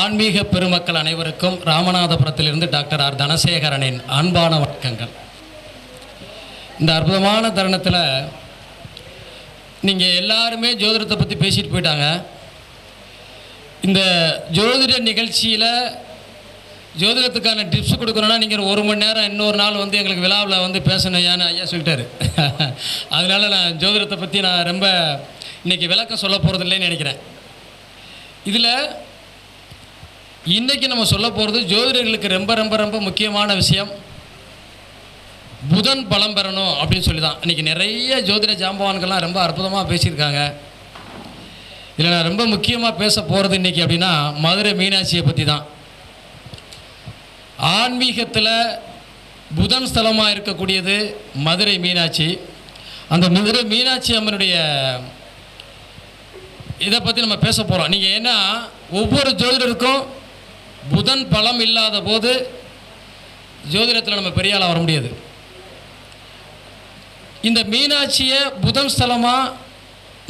ஆன்மீக பெருமக்கள் அனைவருக்கும் ராமநாதபுரத்திலிருந்து டாக்டர் ஆர். தனசேகரனின் அன்பான வணக்கங்கள். இந்த அற்புதமான தருணத்தில் நீங்கள் எல்லாருமே ஜோதிடத்தை பற்றி பேசிட்டு போயிட்டாங்க. இந்த ஜோதிட நிகழ்ச்சியில் ஜோதிடத்துக்கான டிப்ஸ் கொடுக்கணும்னா நீங்கள் ஒரு மணி நேரம் இன்னொரு நாள் வந்து எங்களுக்கு விழாவில் வந்து பேசணும் ஏன்னு ஐயா சொல்லிட்டாரு. அதனால் நான் ஜோதிடத்தை பற்றி நான் ரொம்ப இன்றைக்கி விளக்கம் சொல்ல போகிறது இல்லைன்னு நினைக்கிறேன். இதில் இன்றைக்கி நம்ம சொல்ல போகிறது ஜோதிடர்களுக்கு ரொம்ப ரொம்ப ரொம்ப முக்கியமான விஷயம். புதன் பலம் பெறணும் அப்படின்னு சொல்லி தான் இன்றைக்கி நிறைய ஜோதிட ஜாம்பவான்கள்லாம் ரொம்ப அற்புதமாக பேசியிருக்காங்க. இதில் நான் ரொம்ப முக்கியமாக பேச போகிறது இன்றைக்கி அப்படின்னா மதுரை மீனாட்சியை பற்றி தான் ஆன்மீகத்தில் புதன் ஸ்தலமாக இருக்கக்கூடியது மதுரை மீனாட்சி. அந்த மதுரை மீனாட்சி அம்மனுடைய இதை பற்றி நம்ம பேச போகிறோம் நீங்கள் ஏன்னா ஒவ்வொரு ஜோதிடருக்கும் புதன் பலம் இல்லாத போது ஜோதிடத்தில் நம்ம பெரிய ஆளாக வர முடியாது. இந்த மீனாட்சியை புதன் ஸ்தலமாக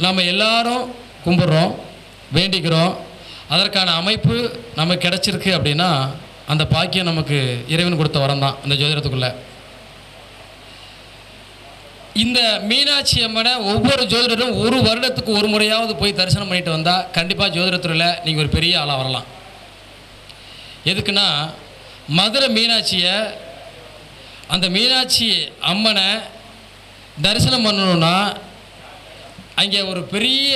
நம்ம எல்லாரும் கும்பிட்றோம் வேண்டிக்கிறோம். அதற்கான அமைப்பு நமக்கு கிடச்சிருக்கு அப்படின்னா அந்த பாக்கியம் நமக்கு இறைவன் கொடுத்த வரம் தான் இந்த ஜோதிடத்துக்குள்ளே. இந்த மீனாட்சி அம்மனை ஒவ்வொரு ஜோதிடரும் ஒரு வருடத்துக்கு ஒரு முறையாவது போய் தரிசனம் பண்ணிட்டு வந்தால் கண்டிப்பாக ஜோதிடத்துறையில் நீங்கள் ஒரு பெரிய ஆளாக வரலாம். எதுக்குன்னா மதுரை மீனாட்சியை அந்த மீனாட்சி அம்மனை தரிசனம் பண்ணணும்னா அங்கே ஒரு பெரிய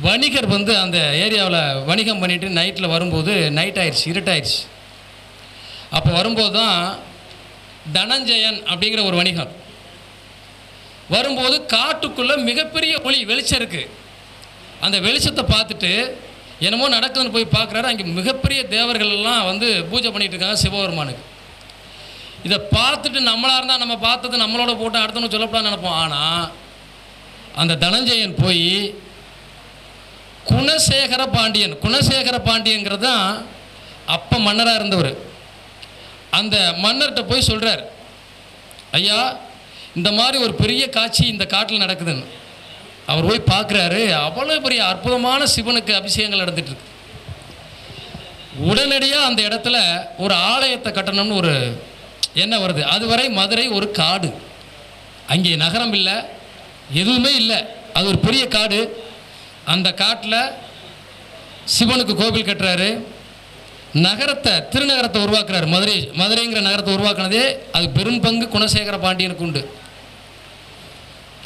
வணிகர் வந்து அந்த ஏரியாவில் வணிகம் பண்ணிவிட்டு நைட்டில் வரும்போது நைட் ஆயிடுச்சு இருட்டாயிடுச்சு. அப்போ வரும்போது தான் தனஞ்சயன் அப்படிங்கிற ஒரு வணிகர் வரும்போது காட்டுக்குள்ளே மிகப்பெரிய ஒளி வெளிச்சம் இருக்குது அந்த வெளிச்சத்தை பார்த்துட்டு என்னமோ நடக்குதுன்னு போய் பார்க்குறாரு. அங்கே மிகப்பெரிய தேவர்கள் எல்லாம் வந்து பூஜை பண்ணிகிட்டு இருக்காங்க சிவபெருமானுக்கு. இதை பார்த்துட்டு நம்மளாக இருந்தால் நம்ம பார்த்தது நம்மளோட போட்டு அடுத்தவங்க சொல்லப்படான்னு நினைப்போம். ஆனால் அந்த தனஞ்சயன் போய் குணசேகர பாண்டியன் குணசேகர பாண்டியங்கிறது தான் அப்போ மன்னராக இருந்தவர். அந்த மன்னர்கிட்ட போய் சொல்கிறார் ஐயா இந்த மாதிரி ஒரு பெரிய காட்சி இந்த காட்டில் நடக்குதுன்னு. அவர் போய் பார்க்குறாரு அவ்வளோ பெரிய அற்புதமான சிவனுக்கு அபிஷேகங்கள் நடந்துட்டு இருக்கு. உடனடியாக அந்த இடத்துல ஒரு ஆலயத்தை கட்டணும்னு ஒரு எண்ணம் வருது. அதுவரை மதுரை ஒரு காடு. அங்கே நகரம் இல்லை எதுவுமே இல்லை. அது ஒரு பெரிய காடு. அந்த காட்டில் சிவனுக்கு கோவில் கட்டுறாரு. நகரத்தை திருநகரத்தை உருவாக்குறாரு மதுரை மதுரைங்கிற நகரத்தை உருவாக்குனதே அது பெரும் பங்கு குணசேகர பாண்டியனுக்கு உண்டு.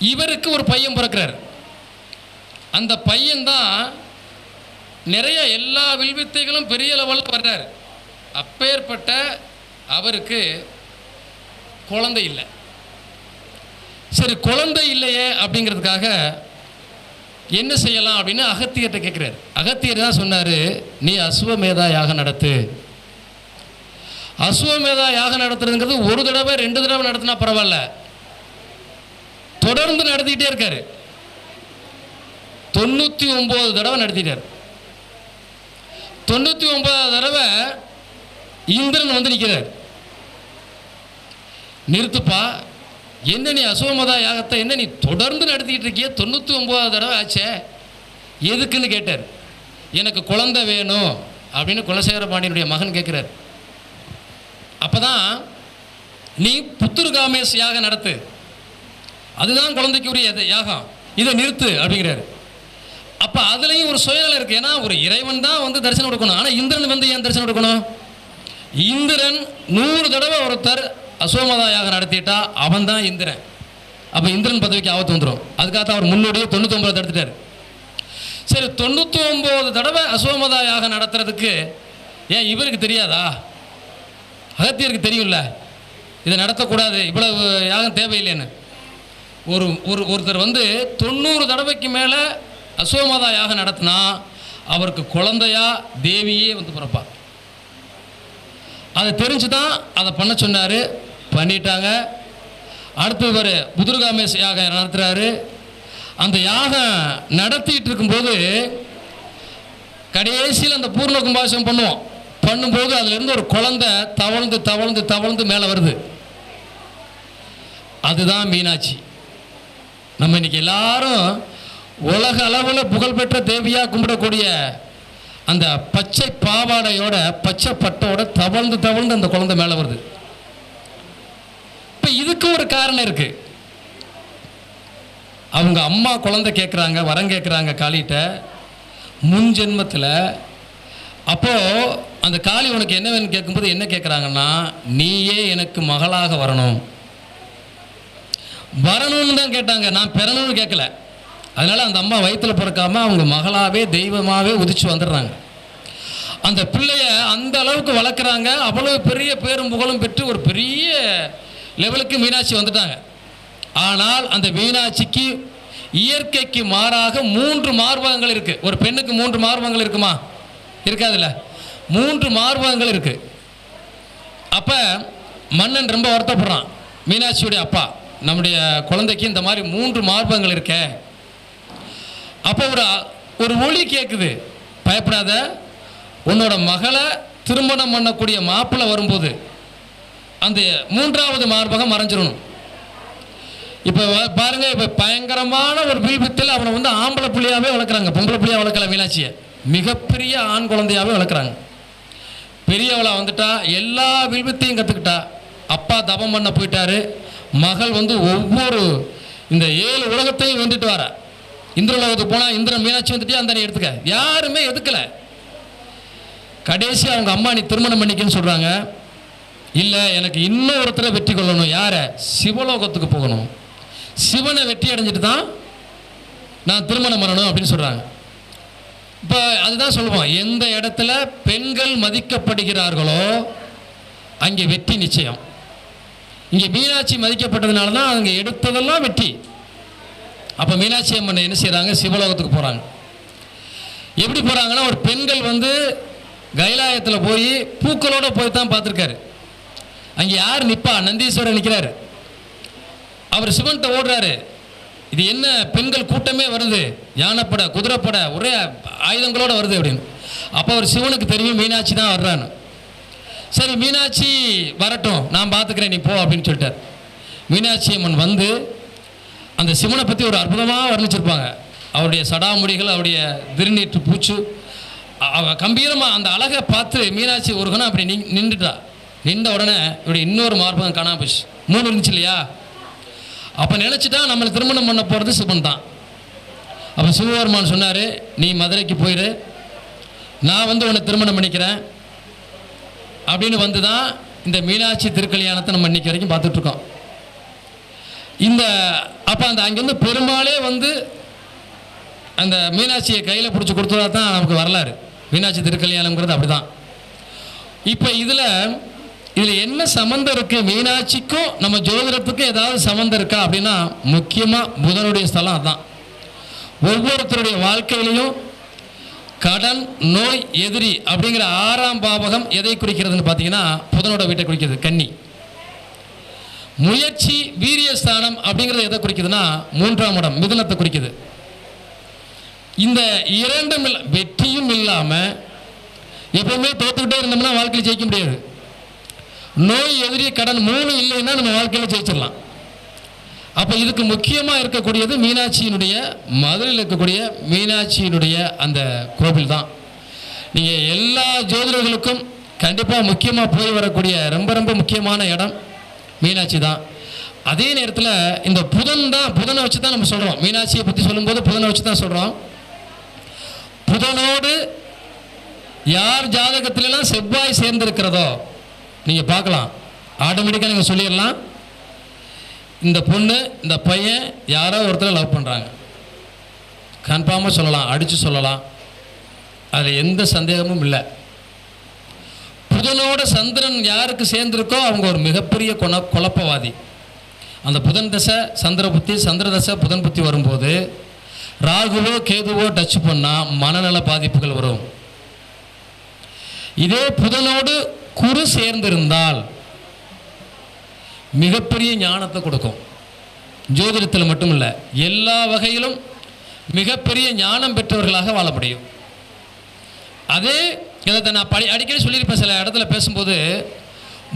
இவருக்கு ஒரு பையன் பிறக்கிறார். அந்த பையன்தான் நிறைய எல்லா வில்வித்தைகளும் பெரிய லெவலில் வர்றார். அப்பேற்பட்ட அவருக்கு குழந்தை இல்லை. சரி குழந்தை இல்லையே அப்படிங்கிறதுக்காக என்ன செய்யலாம் அப்படின்னு அகத்தியர்கிட்ட கேட்குறாரு அகத்தியர் தான் சொன்னார்? நீ அசுவமேதா யாகம் நடத்து. அசுவமேதா யாகம் நடத்துறதுங்கிறது ஒரு தடவை ரெண்டு தடவை நடத்தினா பரவாயில்ல. தொடர்ந்து நடத்திக்கிட்டே இருக்காரு. தொண்ணூற்றி ஒம்பது தடவை நடத்திட்டார். தொண்ணூற்றி ஒன்பதாவது தடவை இந்திரன் வந்து நிற்கிறார் நிறுத்துப்பா என்ன நீ அசோமதா யாகத்தை என்ன நீ தொடர்ந்து நடத்திக்கிட்டு இருக்கிய தொண்ணூற்றி ஒம்பதாவது தடவை ஆச்சே? எதுக்குன்னு கேட்டார். எனக்கு குழந்தை வேணும் அப்படின்னு குலசேகர பாண்டியனுடைய மகன் கேட்குறார். அப்போ தான் நீ புத்துருகாமேஸ் யாகம் நடத்து. அதுதான் குழந்தைக்கு உரிய யாகம். இதை நிறுத்து அப்படிங்கிறாரு. அப்போ அதுலேயும் ஒரு சுயநலம் இருக்குது ஏன்னா ஒரு இறைவன் தான் வந்து தரிசனம் கொடுக்கணும். ஆனால் இந்திரன் வந்து ஏன் தரிசனம் கொடுக்கணும்? இந்திரன் நூறு தடவை ஒருத்தர் அசோமதா யாகம் நடத்திட்டா அவன் தான் இந்திரன். அப்போ இந்திரன் பதவிக்கு ஆபத்து வந்துடும் அதுக்காக அவர் முன்னோடியே தொண்ணூத்தொம்பது எடுத்துட்டார். சரி தொண்ணூற்றி ஒம்பது தடவை அசோமதா யாகம் நடத்துறதுக்கு ஏன் இவருக்கு தெரியாதா? அகத்தியருக்கு தெரியும்ல. இதை நடத்தக்கூடாது. இவ்வளவு யாகம் தேவையில்லைன்னு. ஒரு ஒரு ஒருத்தர் வந்து தொண்ணூறு தடவைக்கு மேலே அசோமதா யாகம் நடத்தினா அவருக்கு குழந்தையா தேவியே வந்து பிறப்பார் அதை தெரிஞ்சு தான் அதை பண்ண சொன்னார் பண்ணிட்டாங்க. அடுத்து இவர் புதுர்காமேஸ் யாகம் நடத்துகிறாரு அந்த யாகம் நடத்திட்டு இருக்கும்போது கடைசியில் அந்த பூர்ண கும்பாசம் பண்ணுவோம். பண்ணும்போது அதுலேருந்து ஒரு குழந்தை தவழ்ந்து தவழ்ந்து தவழ்ந்து மேலே வருது. அதுதான் மீனாட்சி. நம்ம இன்னைக்கு எல்லாரும் உலக அளவில் புகழ்பெற்ற தேவியாக கும்பிடக்கூடிய அந்த பச்சை பாவாடையோட பச்சை பட்டோட தவழ்ந்து தவழ்ந்து அந்த குழந்தை மேலே வருது. இப்போ இதுக்கு ஒரு காரணம் இருக்கு. அவங்க அம்மா குழந்தை கேட்குறாங்க வரம் கேட்குறாங்க காளிகிட்ட முன் ஜென்மத்தில் அப்போது அந்த காளி உனக்கு என்ன வேணும்னு கேட்கும்போது என்ன கேட்குறாங்கன்னா நீயே எனக்கு மகளாக வரணும். வரணும்னு தான் கேட்டாங்க. நான் பிறணும்னு கேட்கல. அதனால் அந்த அம்மா வயிற்றில் பிறக்காம அவங்க மகளாகவே தெய்வமாகவே உதிச்சு வந்துடுறாங்க. அந்த பிள்ளைய அந்த அளவுக்கு வளர்க்குறாங்க. அவ்வளவு பெரிய பேரும் புகழும் பெற்று ஒரு பெரிய லெவலுக்கு மீனாட்சி வந்துட்டாங்க. ஆனால் அந்த மீனாட்சிக்கு இயற்கைக்கு மாறாக மூன்று மார்பகங்கள் இருக்குது ஒரு பெண்ணுக்கு மூன்று மார்பகங்கள் இருக்குமா? இருக்காதுல்ல. மூன்று மார்பகங்கள் இருக்குது அப்போ மன்னன் ரொம்ப வருத்தப்படுறான். மீனாட்சியுடைய அப்பா. நம்முடைய குழந்தைக்கு இந்த மாதிரி மூன்று மார்பகங்கள் இருக்கே. அப்போ ஒரு ஒரு ஒளி கேட்குது பயப்படாத. உன்னோட மகளை திருமணம் பண்ணக்கூடிய மாப்பிள்ளை வரும்போது அந்த மூன்றாவது மார்பகம் மறைஞ்சிடணும். இப்போ பாருங்க இப்போ பயங்கரமான ஒரு பீபத்தில் அவனை வந்து ஆம்பளை புள்ளியாகவே வளர்க்குறாங்க. பொம்பளை புள்ளியாக வளர்க்கல மீனாட்சியை. மிகப்பெரிய ஆண் குழந்தையாகவே வளர்க்குறாங்க. பெரியவளாக வந்துட்டா எல்லா வில்பத்தையும் கற்றுக்கிட்டா அப்பா தபம் பண்ண போயிட்டாரு. மகள் வந்து ஒவ்வொரு இந்த ஏழு உலகத்தையும் வந்துட்டு வர. இந்திர உலகத்துக்கு போனால் இந்திரன் மீனாட்சி வந்துட்டு அந்த எடுத்துக்க. யாருமே எதுக்கல. கடைசி அவங்க அம்மா நீ திருமணம் பண்ணிக்கன்னு சொல்கிறாங்க இல்லை எனக்கு இன்னொருத்தரை வெற்றி கொள்ளணும். யாரை? சிவலோகத்துக்கு போகணும். சிவனை வெற்றி அடைஞ்சிட்டு தான் நான் திருமணம் பண்ணணும் அப்படின்னு சொல்கிறாங்க இப்போ அதுதான் சொல்லுவோம். எந்த இடத்துல பெண்கள் மதிக்கப்படுகிறார்களோ அங்கே வெற்றி நிச்சயம். இங்கே மீனாட்சி மதிக்கப்பட்டதுனால தான் அவங்க எடுத்ததெல்லாம் வெற்றி. அப்போ மீனாட்சி அம்மன் என்ன செய்கிறாங்க சிவலோகத்துக்கு போகிறாங்க எப்படி போகிறாங்கன்னா ஒரு பெண்கள் வந்து கைலாயத்தில் போய் பூக்களோடு போய் தான் பார்த்துருக்காரு. அங்கே யார் நிற்பா நந்தீஸ்வரர் நிற்கிறாரு அவர் சிவன்கிட்ட ஓடுறாரு. இது என்ன பெண்கள் கூட்டமே வருது? யானைப்பட குதிரைப்பட ஒரே ஆயுதங்களோடு வருது அப்படின்னு. அப்போ அவர் சிவனுக்கு தெரியும் மீனாட்சி தான் வர்றான்னு. சரி மீனாட்சி வரட்டும். நான் பார்த்துக்கிறேன் நீ போ அப்படின்னு சொல்லிட்டார். மீனாட்சி அம்மன் வந்து அந்த சிவனை பற்றி ஒரு அற்புதமாக வர்ணிச்சிருப்பாங்க. அவருடைய சடாமுடிகள் அவருடைய திருநீற்று பூச்சு அவள் அவ கம்பீரமாக அந்த அழகை பார்த்து மீனாட்சி ஒரு கணம் அப்படி நின் நின்றுட்டா. நின்ற உடனே இப்படி இன்னொரு மார்பகம் காணாம போச்சு. மூணு இருந்துச்சு இல்லையா? அப்போ நினச்சிட்டா நம்மளை திருமணம் பண்ண போகிறது சிவன் தான். அப்போ சிவபெருமான் சொன்னார் நீ மதுரைக்கு போயிடு நான் வந்து உன்னை திருமணம் பண்ணிக்கிறேன். அப்படின்னு வந்து தான் இந்த மீனாட்சி திருக்கல்யாணத்தை நம்ம இன்றைக்கி வரைக்கும் பார்த்துட்ருக்கோம். இந்த அப்போ அந்த அங்கேருந்து பெருமாளே வந்து அந்த மீனாட்சியை கையில் பிடிச்சி கொடுத்ததா தான் நமக்கு வரலாறு. மீனாட்சி திருக்கல்யாணம்ங்கிறது அப்படி தான் இப்போ இதில் இதில் என்ன சம்மந்தம் இருக்குது மீனாட்சிக்கும் நம்ம ஜோதிடத்துக்கும் ஏதாவது சம்மந்தம் இருக்கா? அப்படின்னா முக்கியமாக புதனுடைய ஸ்தலம் அதுதான் ஒவ்வொருத்தருடைய வாழ்க்கையிலையும் கடன் நோய் எதிரி அப்படிங்கிற ஆறாம் பாவகம் எதை குறிக்கிறதுன்னு பார்த்தீங்கன்னா புதனோட வீட்டை குறிக்கிறது கன்னி. முயற்சி வீரியஸ்தானம் அப்படிங்கிறது எதை குறிக்குதுன்னா மூன்றாம் இடம் மிதுனத்தை குறிக்குது. இந்த இரண்டும் இல்லை வெற்றியும் இல்லாமல் எப்பவுமே தோத்துக்கிட்டே இருந்தோம்னா வாழ்க்கையில் ஜெயிக்க முடியாது. நோய் எதிரி கடன் மூணு இல்லைன்னா நம்ம வாழ்க்கையில் ஜெயிச்சிடலாம். அப்போ இதுக்கு முக்கியமாக இருக்கக்கூடியது மீனாட்சியினுடைய மதுரையில் இருக்கக்கூடிய மீனாட்சியினுடைய அந்த கோவில் தான் நீங்கள் எல்லா ஜோதிடர்களுக்கும் கண்டிப்பாக முக்கியமாக போய் வரக்கூடிய ரொம்ப ரொம்ப முக்கியமான இடம் மீனாட்சி தான் அதே நேரத்தில் இந்த புதன் தான் புதனை வச்சு தான் நம்ம சொல்கிறோம் மீனாட்சியை பற்றி சொல்லும்போது புதனை வச்சு தான் சொல்கிறோம் புதனோடு யார் ஜாதகத்திலலாம் செவ்வாய் சேர்ந்திருக்கிறதோ நீங்கள் பார்க்கலாம். ஆட்டோமேட்டிக்காக நீங்கள் சொல்லிடலாம். இந்த பொண்ணு இந்த பையன் யாரோ ஒருத்தர் லவ் பண்ணுறாங்க கன்ஃபார்மாக சொல்லலாம் அடித்து சொல்லலாம். அதில் எந்த சந்தேகமும் இல்லை. புதனோட சந்திரன் யாருக்கு சேர்ந்திருக்கோ அவங்க ஒரு மிகப்பெரிய குண குழப்பவாதி. அந்த புதன் தசை சந்திர புத்தி சந்திர தசை புதன் புத்தி வரும்போது ராகுவோ கேதுவோ டச் பண்ணால் மனநல பாதிப்புகள் வரும். இதே புதனோடு குரு சேர்ந்திருந்தால் மிகப்பெரிய ஞானத்தை கொடுக்கும். ஜோதிடத்தில் மட்டும் இல்லை எல்லா வகையிலும் மிகப்பெரிய ஞானம் பெற்றவர்களாக வாழ முடியும். அதே இதை நான் படி அடிக்கடி சொல்லியிருப்பேன் சில இடத்துல பேசும்போது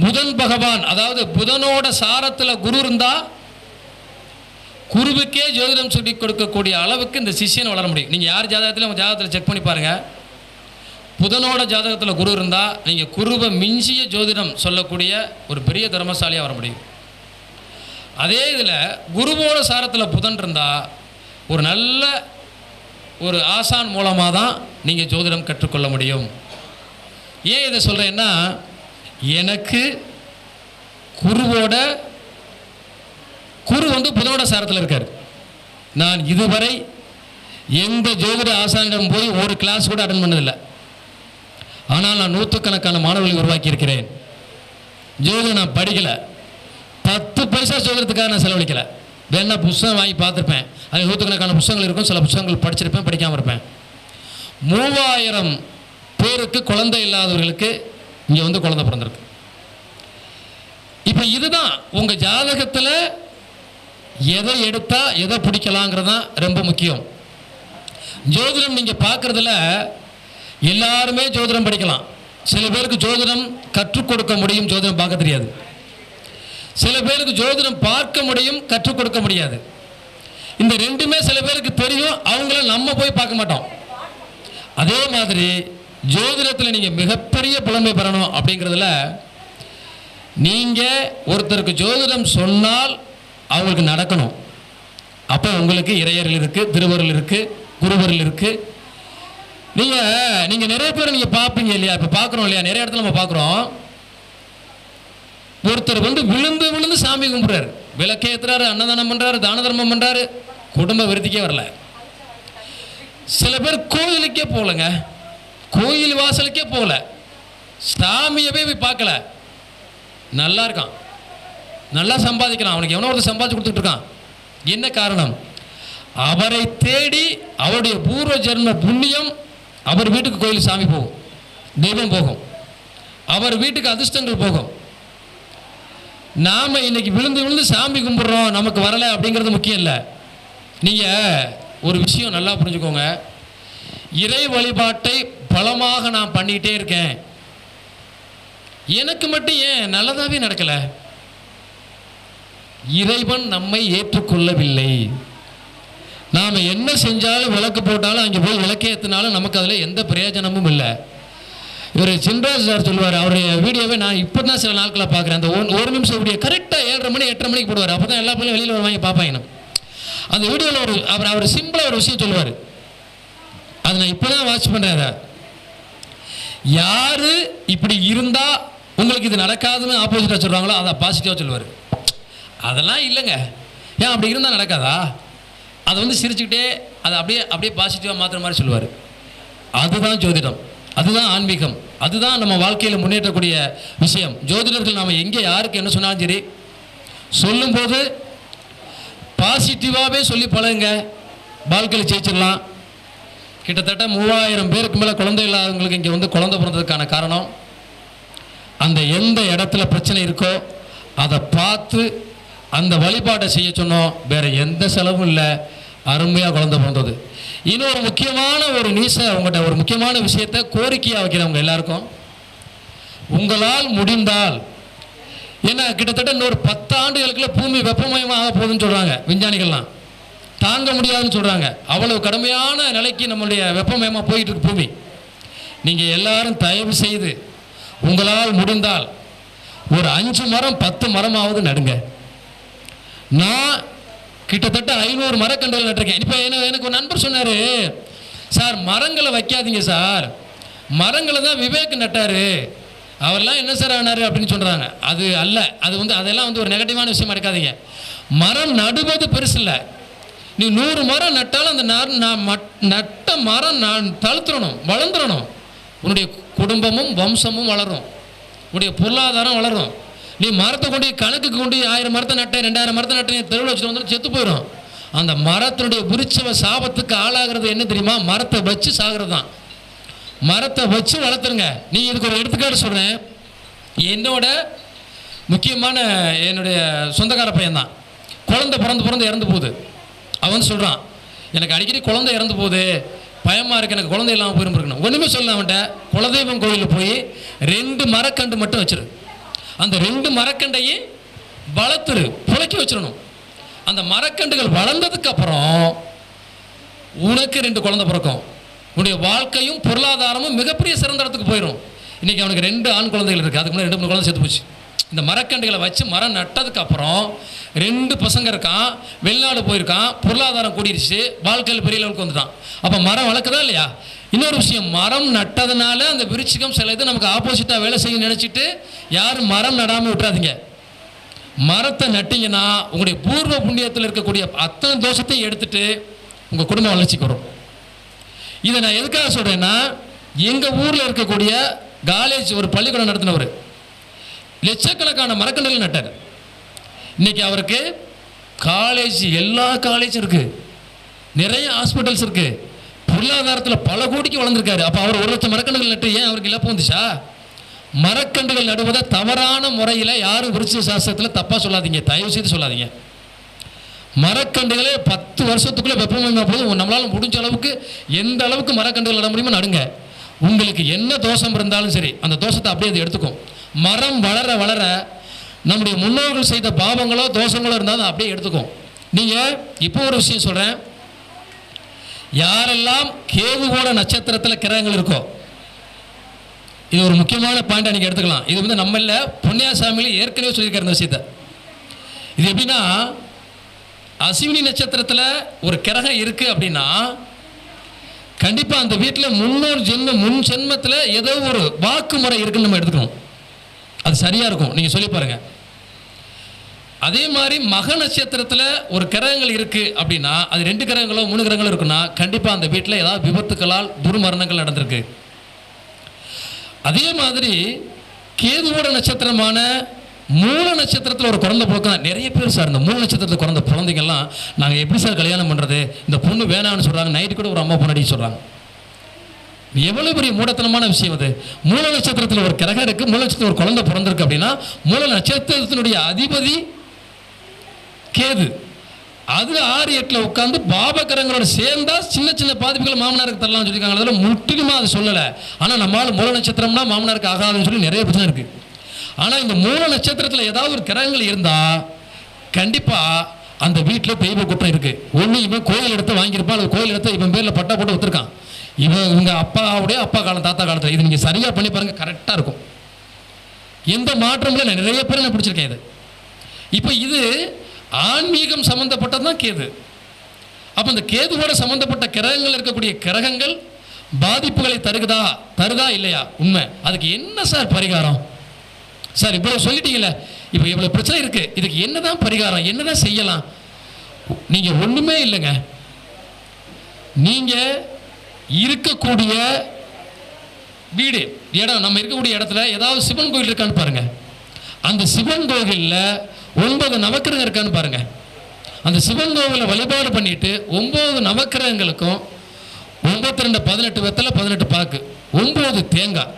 புதன் பகவான் அதாவது புதனோட சாரத்தில் குரு இருந்தால் குருவுக்கே ஜோதிடம் சொல்லி கொடுக்கக்கூடிய அளவுக்கு இந்த சிஷ்யன் வளர முடியும். நீங்கள் யார் ஜாதகத்தில் உங்கள் ஜாதகத்தில் செக் பண்ணி பாருங்கள் புதனோட ஜாதகத்தில் குரு இருந்தால் நீங்கள் குருவை மிஞ்சிய ஜோதிடம் சொல்லக்கூடிய ஒரு பெரிய தர்மசாலியாக வர முடியும். அதே இதில் குருவோட சாரத்தில் புதன் இருந்தால் ஒரு நல்ல ஒரு ஆசான் மூலமாக தான் நீங்கள் ஜோதிடம் கற்றுக்கொள்ள முடியும். ஏன் இதை சொல்கிறேன்னா எனக்கு குருவோட குரு வந்து புதனோட சாரத்தில் இருக்கார். நான் இதுவரை எந்த ஜோதிட ஆசானிடம் போய் ஒரு கிளாஸ் கூட அட்டன் பண்ணதில்லை. ஆனால் நான் நூற்றுக்கணக்கான மாணவர்களை உருவாக்கி இருக்கிறேன் ஜோதிடம் நான் படிக்கலை. பத்து பைசா ஜோதிடத்துக்காக நான் செலவழிக்கலை. வேணா புஸ்தகம் வாங்கி பார்த்துருப்பேன். அது நூற்றுக்கணக்கான புஸ்தகங்கள் இருக்கும். சில புஸ்தகங்கள் படிச்சிருப்பேன் படிக்காமல் இருப்பேன். மூவாயிரம் பேருக்கு குழந்தை இல்லாதவர்களுக்கு இங்கே வந்து குழந்தை பிறந்திருக்கு. இப்போ இதுதான் உங்கள் ஜாதகத்தில் எதை எடுத்தால் எதை பிடிக்கலாங்கிறது தான் ரொம்ப முக்கியம். ஜோதிடம் நீங்கள் பார்க்குறதுல எல்லாருமே ஜோதிடம் படிக்கலாம். சில பேருக்கு ஜோதிடம் கற்றுக் கொடுக்க முடியும் ஜோதிடம் பார்க்க தெரியாது. சில பேருக்கு ஜோதிடம் பார்க்க முடியும் கற்றுக் கொடுக்க முடியாது. இந்த ரெண்டுமே சில பேருக்கு தெரியும் அவங்கள நம்ம போய் பார்க்க மாட்டோம். அதே மாதிரி ஜோதிடத்தில் நீங்கள் மிகப்பெரிய புலமை பெறணும் அப்படிங்கிறதுல நீங்கள் ஒருத்தருக்கு ஜோதிடம் சொன்னால் அவங்களுக்கு நடக்கணும். அப்போ உங்களுக்கு இறையர்கள் இருக்குது திருவருள் இருக்குது குருவருள் இருக்குது நீங்கள் நீங்கள் நிறைய பேர் நீங்கள் பார்ப்பீங்க இல்லையா? இப்போ பார்க்குறோம் இல்லையா? நிறைய இடத்துல நம்ம பார்க்குறோம் ஒருத்தர் வந்து விழுந்து விழுந்து சாமி கும்பிட்றாரு. விளக்கேத்துறாரு அன்னதானம் பண்ணுறாரு தான தர்மம் பண்ணுறாரு குடும்ப விருத்திக்கே வரல. சில பேர் கோயிலுக்கே போகலங்க. கோயில் வாசலுக்கே போகல. சாமியை போய் போய் பார்க்கல. நல்லா இருக்கான். நல்லா சம்பாதிக்கிறான். அவனுக்கு எவனோ ஒருத்தர் சம்பாதிச்சு கொடுத்துட்டு இருக்கான். என்ன காரணம்? அவரை தேடி அவருடைய பூர்வ ஜென்ம புண்ணியம் அவர் வீட்டுக்கு கோயில் சாமி போகும். தெய்வம் போகும். அவர் வீட்டுக்கு அதிர்ஷ்டங்கள் போகும். நாம் இன்னைக்கு விழுந்து விழுந்து சாமி கும்பிட்றோம் நமக்கு வரலை அப்படிங்கிறது முக்கியம் இல்லை. நீங்கள் ஒரு விஷயம் நல்லா புரிஞ்சுக்கோங்க. இறை வழிபாட்டை பலமாக நான் பண்ணிக்கிட்டே இருக்கேன். எனக்கு மட்டும் ஏன் நல்லதாகவே நடக்கலை? இறைவன் நம்மை ஏற்றுக்கொள்ளவில்லை. நாம் என்ன செஞ்சாலும் விளக்கு போட்டாலும் அங்கே போய் விளக்கேற்றினாலும் நமக்கு அதில் எந்த பிரயோஜனமும் இல்லை. இவர் சின்ராஜ் சார் சொல்லுவார் அவருடைய வீடியோவை நான் இப்போ தான் சில நாட்களாக பார்க்குறேன். அந்த ஒரு ஒரு நிமிஷம் வீடியோ கரெக்டாக ஏழரை மணி எட்டரை மணிக்கு போடுவார். அப்போ தான் எல்லா பிள்ளையும் வெளியில் வருவாங்க பார்ப்பாங்க அந்த வீடியோவில் ஒரு அவர் அவர் சிம்பிளாக ஒரு விஷயம் சொல்லுவார். அதை நான் இப்போ தான் வாட்ச் பண்ணுறேன் அதை. யார் இப்படி இருந்தால் உங்களுக்கு இது நடக்காதுன்னு ஆப்போசிட்டாக சொல்கிறாங்களோ அதை பாசிட்டிவாக சொல்லுவார். அதெல்லாம் இல்லைங்க. ஏன் அப்படி இருந்தால் நடக்காதா? அதை வந்து சிரிச்சுக்கிட்டே அதை அப்படியே அப்படியே பாசிட்டிவாக மாற்றுற மாதிரி சொல்லுவார். அதுதான் ஜோதிடம். அதுதான் ஆன்மீகம். அதுதான் நம்ம வாழ்க்கையில் முன்னேற்றக்கூடிய விஷயம். ஜோதிடர்கள் நாம் எங்கே யாருக்கு என்ன சொன்னாலும் சரி சொல்லும்போது பாசிட்டிவாகவே சொல்லி பழகுங்க. வாழ்க்கையில் ஜெயிச்சிடலாம். கிட்டத்தட்ட மூவாயிரம் பேருக்கு மேலே குழந்தை இல்லாதவங்களுக்கு இங்கே வந்து குழந்தை பிறந்ததுக்கான காரணம். அந்த எந்த இடத்துல பிரச்சனை இருக்கோ அதை பார்த்து அந்த வழிபாட்டை செய்ய சொன்னோம். வேறு எந்த செலவும் இல்லை. அருமையாக குழந்தை பிறந்தது இன்னொரு முக்கியமான ஒரு நியூஸை உங்கள்கிட்ட ஒரு முக்கியமான விஷயத்தை கோரிக்கையாக வைக்கிறவங்க எல்லாருக்கும். உங்களால் முடிந்தால் ஏன்னா கிட்டத்தட்ட இன்னொரு பத்து ஆண்டுகளுக்குள்ள பூமி வெப்பமயமாக ஆக போகுதுன்னு சொல்கிறாங்க விஞ்ஞானிகள்லாம். தாங்க முடியாதுன்னு சொல்கிறாங்க அவ்வளவு கடுமையான நிலைக்கு நம்மளுடைய வெப்பமயமாக போயிட்டு இருக்கு பூமி. நீங்கள் எல்லாரும் தயவு செய்து உங்களால் முடிந்தால் ஒரு அஞ்சு மரம் பத்து மரமாவது நடுங்க. நான் கிட்டத்தட்ட ஐநூறு மரக்கன்றுகள் நட்டிருக்கேன். இப்போ என்ன எனக்கு ஒரு நண்பர் சொன்னார் சார் மரங்களை வைக்காதீங்க சார். மரங்களை தான் விவேக் நட்டார். அவர்லாம் என்ன சார் ஆனார்? அப்படின்னு சொல்கிறாங்க அது அல்ல. அது வந்து அதெல்லாம் வந்து ஒரு நெகட்டிவான விஷயம் எடுக்காதீங்க. மரம் நடுவது பெருசு இல்லை. நீ நூறு மரம் நட்டாலும் அந்த நான் மட்- நட்ட மரம் நான் தளர்த்துடணும் வளர்ந்துடணும் உன்னுடைய குடும்பமும் வம்சமும் வளரும். உன்னுடைய பொருளாதாரம் வளரும். நீ மரத்தை கொண்டு கணக்கு கணக்குக்கு கொண்டு ஆயிரம் மரத்தை நட்ட ரெண்டாயிரம் மரத்தை நட்டேன் தெருவில் வச்சுட்டு வந்து செத்து போயிடும். அந்த மரத்தினுடைய புரிச்சவ சாபத்துக்கு ஆளாகிறது என்ன தெரியுமா? மரத்தை வச்சு சாகிறது தான். மரத்தை வச்சு வளர்த்துருங்க. நீ இதுக்கு ஒரு எடுத்துக்காட்டு சொல்கிறேன் என்னோட முக்கியமான என்னுடைய சொந்தக்கார பையன் தான். குழந்தை பிறந்து பிறந்து இறந்து போகுது. அவன் சொல்கிறான் எனக்கு அடிக்கடி குழந்தை இறந்து போகுது. பயமாக இருக்குது எனக்கு குழந்தை இல்லாமல் போயிருந்துருக்கணும் ஒன்றுமே சொல்ல அவன்கிட்ட. குலதெய்வம் கோயிலில் போய் ரெண்டு மரக்கன்று மட்டும் வச்சிரு. அந்த ரெண்டு மரக்கண்டையும் வளர்த்துரு புழைக்க வச்சிடணும் அந்த மரக்கன்றுகள் வளர்ந்ததுக்கு அப்புறம் உனக்கு ரெண்டு குழந்தை பிறக்கும். உன்னுடைய வாழ்க்கையும் பொருளாதாரமும் மிகப்பெரிய சிறந்த இடத்துக்கு போயிடும் இன்றைக்கி அவனுக்கு ரெண்டு ஆண் குழந்தைகள் இருக்குது அதுக்கு முன்னாடி ரெண்டு மூணு குழந்தை செத்து போச்சு. இந்த மரக்கன்றுகளை வச்சு மரம் நட்டதுக்கு அப்புறம் ரெண்டு பசங்க இருக்கான் வெளிநாடு போயிருக்கான் பொருளாதாரம் கூடிருச்சு வாழ்க்கையில் பெரிய லெவலுக்கு வந்துட்டான். அப்போ மரம் வளர்க்குதா இல்லையா? இன்னொரு விஷயம் மரம் நட்டதுனால அந்த விருச்சிகம் சில இது நமக்கு ஆப்போசிட்டாக வேலை செய்ய நினச்சிட்டு யாரும் மரம் நடாமல் விட்டுறாதீங்க. மரத்தை நட்டிங்கன்னா உங்களுடைய பூர்வ புண்ணியத்தில் இருக்கக்கூடிய அத்தனை தோஷத்தையும் எடுத்துட்டு உங்கள் குடும்ப வளர்ச்சிக்கு வரும். இதை நான் எதுக்காக சொல்கிறேன்னா எங்கள் ஊரில் இருக்கக்கூடிய காலேஜ் ஒரு பள்ளிக்கூடம் நடத்தினவர் லட்சக்கணக்கான மரக்கன்றுகள் நட்டார். இன்றைக்கி அவருக்கு காலேஜ் எல்லா காலேஜும் இருக்குது நிறைய ஹாஸ்பிட்டல்ஸ் இருக்குது பொருளாதாரத்தில் பல கோடிக்கு வளர்ந்துருக்காரு. அப்போ அவர் ஒரு லட்சம் மரக்கன்றுகள் நட்டு ஏன் அவருக்கு இழப்பு வந்துச்சா? மரக்கன்றுகள் நடுவதை தவறான முறையில் யாரும் விருட்ச சாஸ்திரத்தில் தப்பாக சொல்லாதீங்க. தயவு செய்து சொல்லாதீங்க. மரக்கன்றுகளே பத்து வருஷத்துக்குள்ளே வெப்பமயமா போது நம்மளால் முடிஞ்ச அளவுக்கு எந்த அளவுக்கு மரக்கன்றுகள் நட முடியுமோ நடுங்க. உங்களுக்கு என்ன தோஷம் இருந்தாலும் சரி அந்த தோஷத்தை அப்படியே அது எடுத்துக்கும். மரம் வளர வளர நம்முடைய முன்னோர்கள் செய்த பாவங்களோ தோஷங்களோ இருந்தாலும் அதை அப்படியே எடுத்துக்கும். நீங்கள் இப்போ ஒரு விஷயம் சொல்கிறேன் யாரெல்லாம் கேதுவோட நட்சத்திரத்தில் கிரகங்கள் இருக்கோ இது ஒரு முக்கியமான பாயிண்ட் நீங்கள் எடுத்துக்கலாம். இது வந்து நம்ம இல்லை பொன்னியாசாமியில் ஏற்கனவே சொல்லியிருக்கிற இந்த விஷயத்தை. இது எப்படின்னா அஸ்வினி நட்சத்திரத்தில் ஒரு கிரகம் இருக்குது அப்படின்னா கண்டிப்பாக அந்த வீட்டில் முன்னோர் ஜென்ம முன் ஜென்மத்தில் ஏதோ ஒரு வாக்குமுறை இருக்குன்னு நம்ம எடுத்துக்கணும். அது சரியாக இருக்கும். நீங்கள் சொல்லி பாருங்கள் அதே மாதிரி மக நட்சத்திரத்தில் ஒரு கிரகங்கள் இருக்குது அப்படின்னா அது ரெண்டு கிரகங்களோ மூணு கிரகங்களோ இருக்குன்னா கண்டிப்பாக அந்த வீட்டில் ஏதாவது விபத்துக்களால் துர்மரணங்கள் நடந்திருக்கு. அதே மாதிரி கேதுவோட நட்சத்திரமான மூல நட்சத்திரத்தில் ஒரு குழந்த பிறக்க நிறைய பேர் சார் இந்த மூல நட்சத்திரத்தில் குழந்த குழந்தைங்கள்லாம் நாங்கள் எப்படி சார் கல்யாணம் பண்ணுறது இந்த பொண்ணு வேணாம்னு சொல்கிறாங்க நைட்டு கூட ஒரு அம்மா பொண்ணாடி சொல்கிறாங்க எவ்வளவு பெரிய மூடத்தனமான விஷயம் அது. மூல நட்சத்திரத்தில் ஒரு கிரகம் இருக்குது மூல நட்சத்திரத்தில் ஒரு குழந்தை பிறந்திருக்கு அப்படின்னா மூல நட்சத்திரத்தினுடைய அதிபதி கேது. அது ஆறு எட்டில் உட்காந்து பாபகரங்களோட சேர்ந்தா சின்ன சின்ன பாதிப்புகள் மாமனாருக்கு தரலாம்னு சொல்லியிருக்காங்க. அதில் முற்றிலுமா அது சொல்லலை. ஆனால் நம்மளால் மூல நட்சத்திரம்னா மாமனாருக்கு ஆகாதுன்னு சொல்லி நிறைய பிரச்சனை இருக்குது ஆனால் இந்த மூல நட்சத்திரத்தில் ஏதாவது ஒரு கிரகங்கள் இருந்தால் கண்டிப்பாக அந்த வீட்டில் தெய்வ குற்றம் இருக்குது ஒன்று இவன் கோயில் இடத்த வாங்கியிருப்பான். அந்த கோயில் இடத்த இவன் பேரில் பட்டா போட்டு விற்றுருக்கான் இவன் இவங்க அப்பாவுடைய அப்பா காலம் தாத்தா காலத்தில். இது நீங்கள் சரியாக பண்ணி பாருங்கள் கரெக்டாக இருக்கும். எந்த மாற்றமும் நான் நிறைய பேர் நான் பிடிச்சிருக்கேன் இது. இப்போ இது ஆன்மீகம் சம்மந்தப்பட்டது தான் கேது. அப்போ இந்த கேதுவோட சம்மந்தப்பட்ட கிரகங்கள் இருக்கக்கூடிய கிரகங்கள் பாதிப்புகளை தருகுதா தருதா இல்லையா? உண்மை. அதுக்கு என்ன சார் பரிகாரம்? சார் இவ்வளோ சொல்லிட்டீங்களே இப்போ இவ்வளோ பிரச்சனை இருக்குது இதுக்கு என்ன தான் பரிகாரம்? என்ன தான் செய்யலாம்? நீங்கள் ஒன்றுமே இல்லைங்க. நீங்கள் இருக்கக்கூடிய வீடு இடம் நம்ம இருக்கக்கூடிய இடத்துல ஏதாவது சிவன் கோயில் இருக்கான்னு பாருங்கள் அந்த சிவன் கோயிலில் ஒன்பது நவக்கிரகம் இருக்கான்னு பாருங்க. அந்த சிவன் கோவிலை வழிபாடு பண்ணிட்டு ஒன்பது நவக்கிரகங்களுக்கும் ஒன்பத்தி ரெண்டு பதினெட்டு வெத்தலை பதினெட்டு பாக்கு ஒன்பது தேங்காய்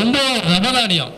ஒன்பது நவதானியம்